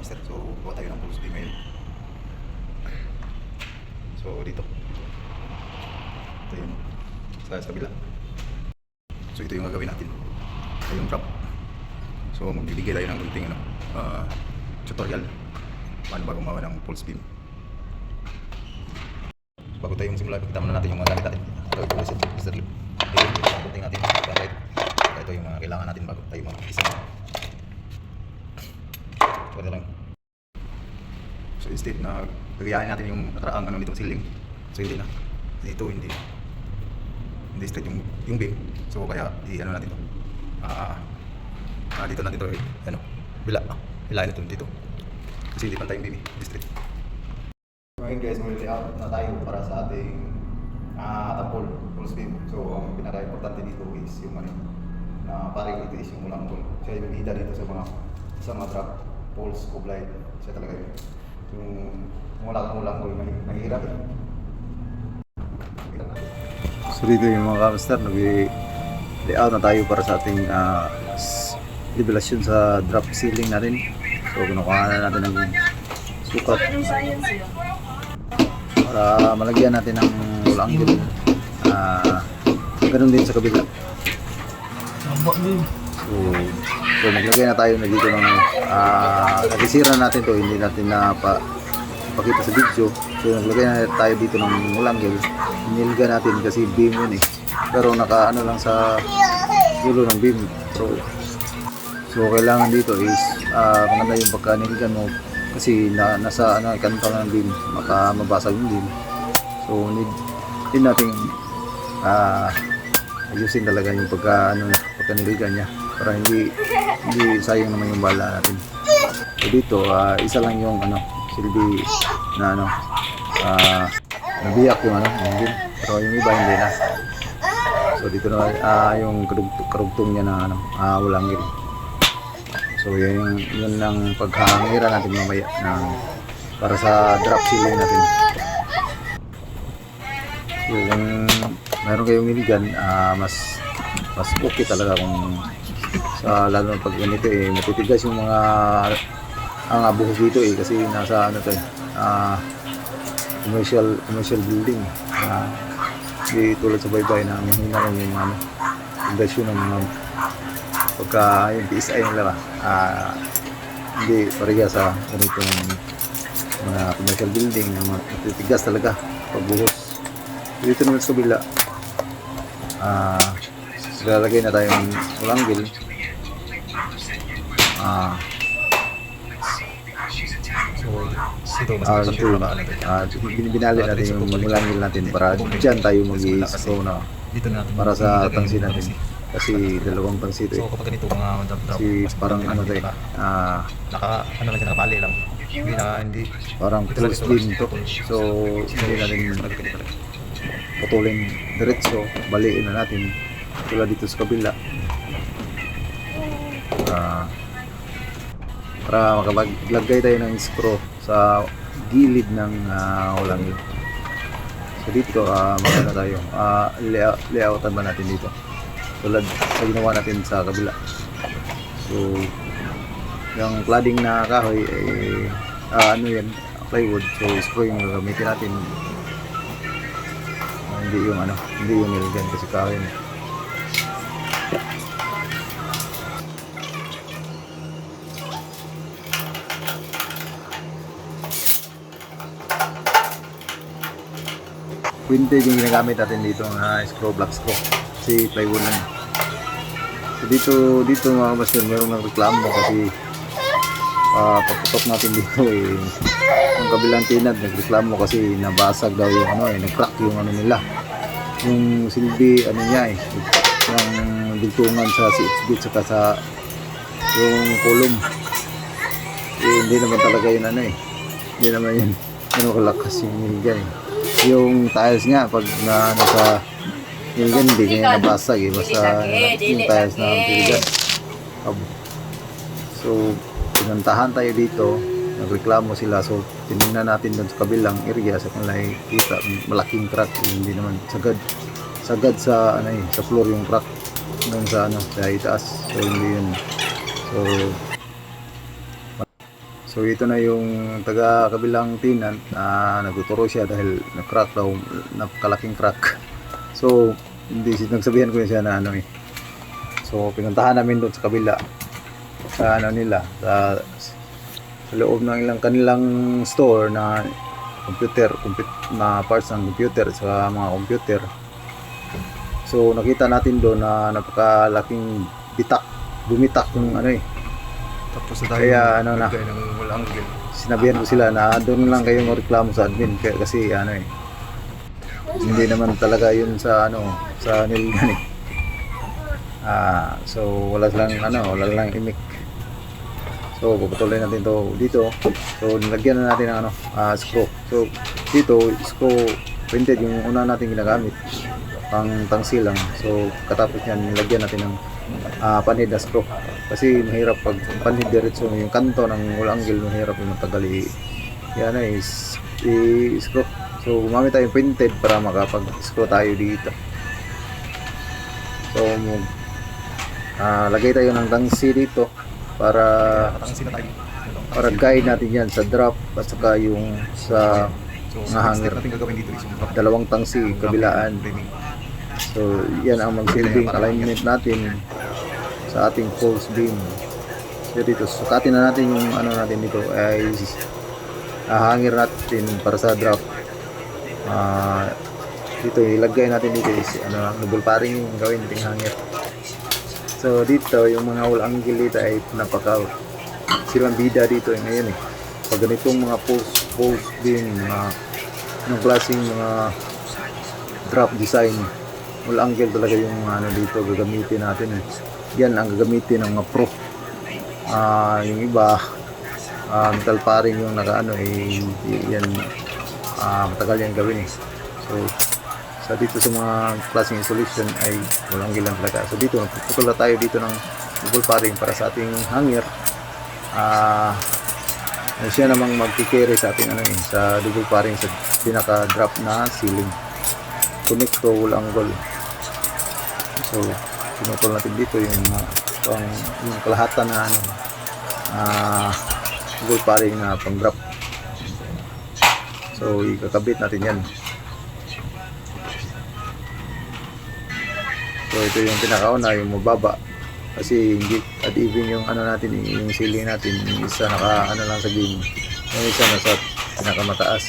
master. So, gawa tayo ng beam ngayon. So, dito. Ito yung sa, sa kabila. So, ito yung gagawin natin. Ito yung prop. So, magbibigay tayo ng kunting ano, ah, tutorial paano ba gumawa ng pulse beam. Bago tayo simula, kita muna natin yung mga gamit natin. Ito, ito, ito, Mr. Lip. Ito yung kunting natin. Ito yung mga kailangan natin bago tayo mag-isa. Ito lang. So instead na gagayahin natin yung nakaraang ano nitong ceiling. So hindi na. Dito hindi. Hindi straight yung, yung beam. So kaya i ano natin to. Ah, ah dito natin to eh. Ano? Bila. Hilahin natin dito. Kasi hindi pantay yung beam eh. Hindi straight. So ayun guys, muli out na tayo para sa ating ah tapol, full speed. So ang pinaka-importante dito is yung ano na parang ito is yung mulang tol. Siya yung bida dito sa mga sa mga truck, poles, coblight. Siya talaga yun. Yung tol, mahi- mahirap eh. So dito yung mga kamastar, nag-layout na tayo para sa ating uh, revelasyon sa drop ceiling natin. So kinukuha na natin ng sukat para malagyan natin ng wall angle. Ah, ganun din sa kabila. So, so maglagay na tayo na dito ng ah nagisira natin to hindi natin na pa pakita sa video. So naglagay na tayo dito ng wall angle. Inilga natin kasi beam yun eh. Pero naka ano lang sa dulo ng beam. So So kailangan dito is ah maganda yung pagkanilgan mo kasi na, nasa ano ikanta ng beam maka mabasag yung beam. So need din natin ah ayusin talaga yung pagka ano pagkanilgan niya para hindi hindi sayang naman yung bala natin. So dito ah, isa lang yung ano silbi na ano ah nabiyak yung ano yung beam pero yung iba hindi na. So dito na ah, yung karugtong, karugtong niya na ano ah, walang gil. So yun, yun ang paghangira natin mamaya ng para sa drop ceiling natin. So kung meron kayong niligan, ah, mas mas okay talaga kung sa lalo na pag ganito eh matitigas yung mga ang abuhos dito eh kasi nasa ano to ah, commercial commercial building. Ah, hindi tulad sa baybay na mahina lang yung ano pundasyon ng mga pagka yung PSI nila ah hindi pareha sa ganitong mga commercial building na matitigas talaga pagbuhos dito naman sa kabila ah lalagay na tayong ulanggil ah So, ito, mas ito, sure ba ano bin- binali natin yung ulanggil natin para dyan tayo mag-i-straw na Dito na natin. para sa yung natin. Kasi dalawang tangsi ito So eh kapag ganito mga drop drop, si parang ano to eh. Ah. Naka ano lang siya nakapali lang. Hindi na hindi. Parang full spin to so hindi natin putulin diretso. Baliin na natin. Tulad dito sa kabila. Ah, para makapaglagay tayo ng screw sa gilid ng uh, ulang yun so dito uh, maganda tayo. Uh, layout, layoutan ba natin dito? Tulad sa ginawa natin sa kabila. So yung cladding na kahoy eh, ah, ano yan? Plywood. So screw yung gagamitin natin. Ah, hindi yung ano hindi yung nilgan kasi kahoy na Quintig yung ginagamit natin dito na screw block screw kasi plywood lang. So dito dito mga master meron ng reklamo kasi ah paputok natin dito eh ang kabilang tinad nagreklamo kasi nabasag daw yung ano eh nag-crack yung ano nila. Yung silbi ano niya eh yung dugtungan sa 6 bit saka sa yung column eh, hindi naman talaga yun ano eh. Hindi naman yun. Ano kalakas yung nilgan eh yung tiles nga pag na ano sa nilgan hindi niya nabasag eh. basta yung tiles na nilgan so pinuntahan tayo dito. Nagreklamo sila. So tinignan natin doon sa kabilang area sa kanila kita malaking crack eh, hindi naman sagad sagad sa ano eh sa floor yung crack doon sa ano sa itaas. So hindi yun. So so ito na yung taga kabilang tenant na nagtuturo siya dahil na-crack daw, napakalaking crack. So hindi nagsabihan ko siya na ano eh. So pinuntahan namin doon sa kabila sa ano nila sa, sa loob ng ilang kanilang store na computer, comput- na parts ng computer sa mga computer. So nakita natin doon na napakalaking bitak, bumitak yung ano eh. Tapos na tayo Kaya, ano na. ng angle. Sinabihan ko sila na doon lang kayo magreklamo sa admin kaya kasi ano eh. Hindi naman talaga yun sa ano sa nilgan eh. Ah, so wala lang ano, wala lang imik. So puputulin natin to dito. So nilagyan na natin ng ano, ah, screw. So dito screw printed yung una natin ginagamit pang tangsil lang. So katapos yan nilagyan natin ng ah, panhead na screw. Kasi mahirap pag panhead diretso yung kanto ng walang angle mahirap yung matagal i yan is i-screw. So gumamit tayo ng printed para makapag-screw tayo dito. So mag ah, lagay tayo ng tangsi dito para para guide natin yan sa drop at saka yung sa Nga hanger. dalawang tangsi kabilaan. So, yan ang magsilbing alignment natin sa ating false beam. So, dito, sukatin na natin yung ano natin dito ay ah, hanger natin para sa drop. Ah, dito, ilagay natin dito is ano, double paring yung gawin nating hanger. So, dito, yung mga wall angle dito ay napaka silang bida dito eh, ngayon eh. Pag ganitong mga post, post beam, mga ng klaseng mga drop design full angle talaga yung ano dito gagamitin natin eh. Yan ang gagamitin ng mga pro. Ah, yung iba ah, metal paring yung naka ano eh yan ah, matagal yan gawin eh. So sa dito sa mga klaseng insulation ay full angle lang talaga. So dito nagpuputol na tayo dito ng double paring para sa ating hanger ah ay siya namang magkikerry sa ating ano eh, sa double paring sa pinaka drop na ceiling. Connect to wall angle. So pinutol natin dito yung uh, pang yung kalahatan na ano ah double paring na pang drop. So ikakabit natin yan. So ito yung pinakauna yung mababa. Kasi hindi at even yung ano natin yung ceiling natin yung isa naka ano lang sa game yung isa nasa pinakamataas.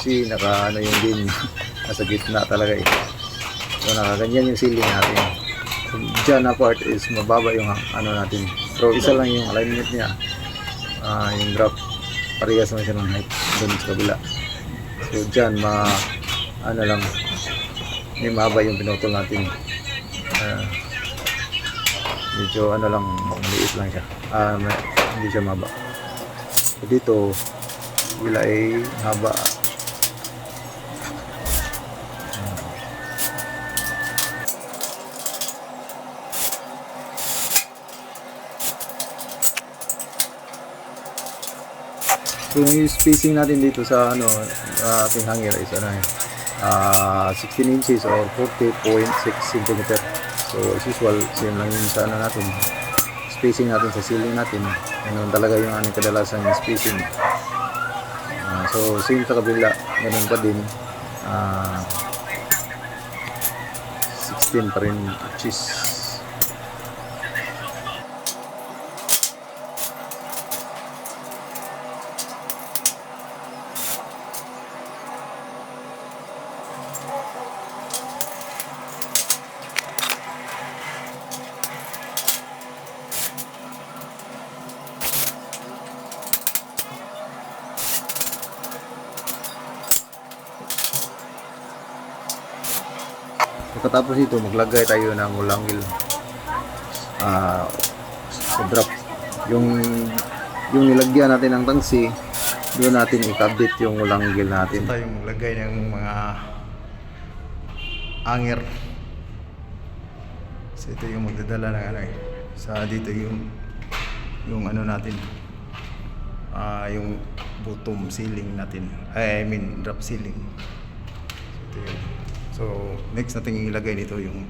Kasi naka ano yung game nasa gitna talaga eh. So nakaganyan yung ceiling natin dyan na part is mababa yung ano natin. Pero isa lang yung alignment niya. Ah, yung drop parehas naman siya ng height dun sa kabila. So dyan ma ano lang may mahaba yung pinutol natin. Ah, medyo ano lang maliit lang siya. Ah may- hindi siya maba so, dito wala ay haba So yung spacing natin dito sa ano uh, ating hanger is ano eh, ah 16 inches or 40.6 cm. So as usual, same lang yun sa ano natin. Spacing natin sa ceiling natin. Ano talaga yung ano kadalasan yung spacing. Ah, so same sa kabila, ganun pa din. Ah 16 pa rin inches. Pagkatapos ito, maglagay tayo ng ulangil sa drop. Yung yung nilagyan natin ng tangsi, doon natin ikabit yung ulangil natin. tayo maglagay ng mga anger. So ito yung magdadala ng ano eh. Sa dito yung yung ano natin. Ah, yung bottom ceiling natin. I mean drop ceiling. So, ito yun. So next natin ilagay dito yung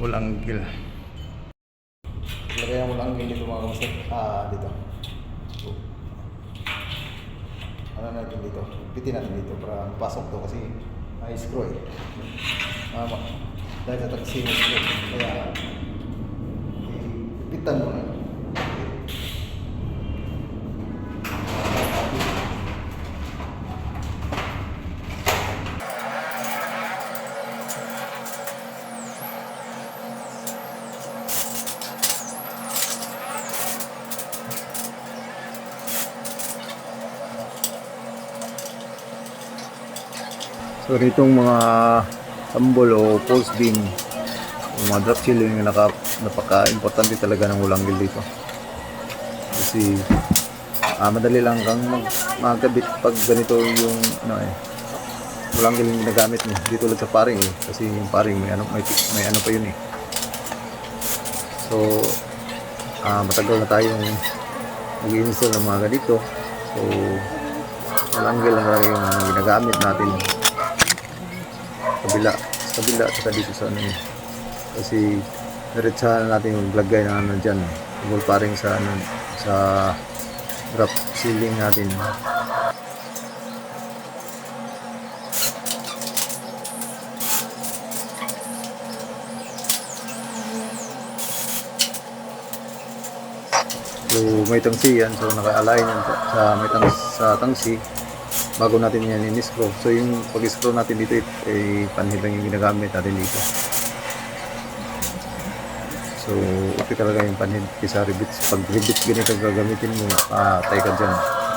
wall angle. Ilagay ang wall angle dito mga kamasip. Ah, dito. Ano natin dito, pitin natin dito para pasok to kasi may screw eh. Tama. Dahil sa may screw. Kaya, pitan mo na. So itong mga sambol o post beam, yung mga drop ceiling na naka, napaka-importante talaga ng ulanggil dito. Kasi ah, madali lang kang mag, magkabit pag ganito yung ano eh, ulanggil yung ginagamit mo. Dito tulad sa paring eh, kasi yung paring may ano, may, may ano pa yun eh. So, ah matagal na tayong mag-install ng mga ganito. So, ulanggil lang talaga yung ginagamit natin kabila sa kabila saka dito sa ano kasi diretsahan natin yung lagay ng ano dyan. Tungkol paring sa ano sa drop ceiling natin. So may tangsi yan. So naka-align yan sa- may tangs, sa tangsi bago natin yan in-screw. So yung pag-screw natin dito ay panhid lang yung ginagamit natin dito. So okay talaga yung panhid kaysa rivets. Pag rivets ganito gagamitin mo, ah, tay ka dyan.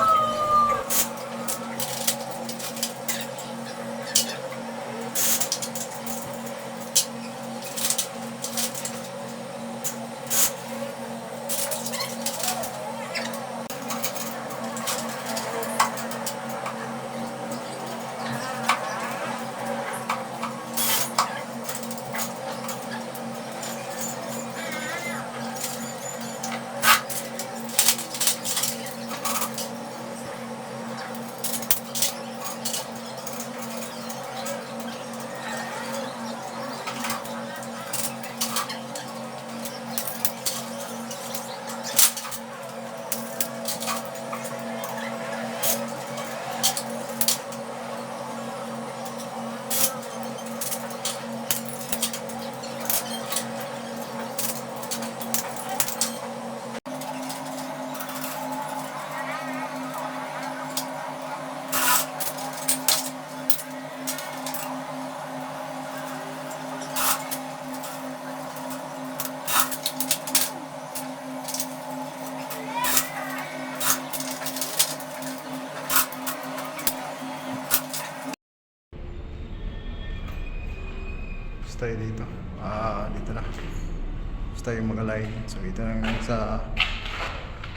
Mag-align. So ito na yung sa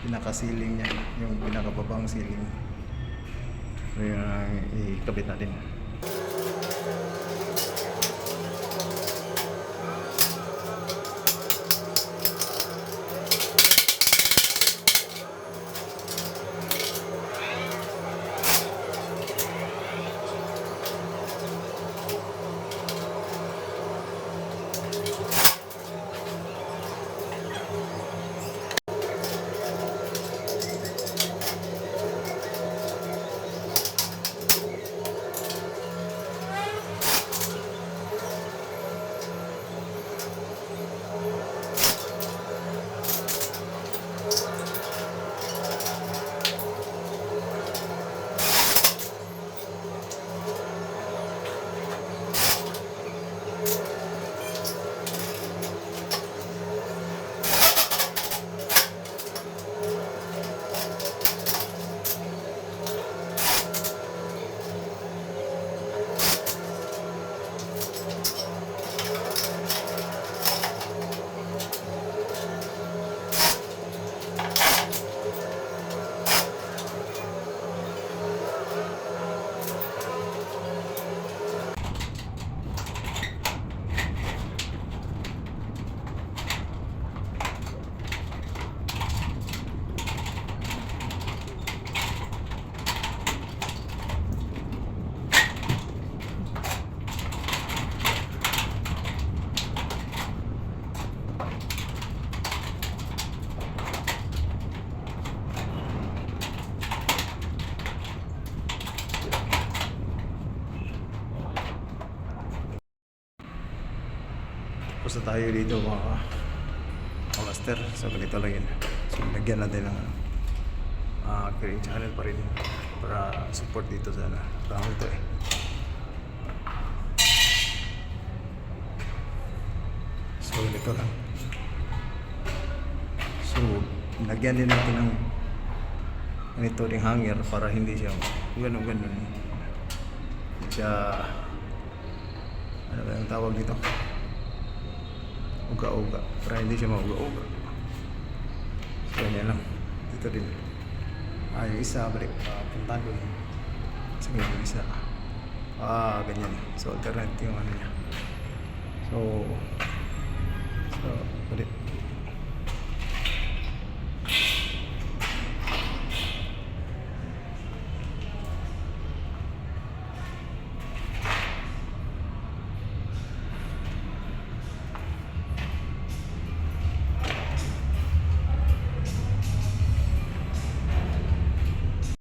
pinaka-ceiling niya. Yung pinakababang ceiling. So yun ang ikabit natin. Tayo dito mga master. So ganito lang yun. So lagyan natin ng uh, creating channel pa rin para support dito sa ano. Tawag ito eh. So ganito lang. So lagyan din natin ng ganito ring hanger para hindi siya ganun ganun. Hindi siya ano ba yung tawag dito? Uga-uga. Para hindi siya mauga-uga. So, ganyan lang. Dito din. Ah, yung isa, balik. Uh, puntahan ko. Kasi yung isa. Ah, ganyan. So, alternate yung ano niya. So, so,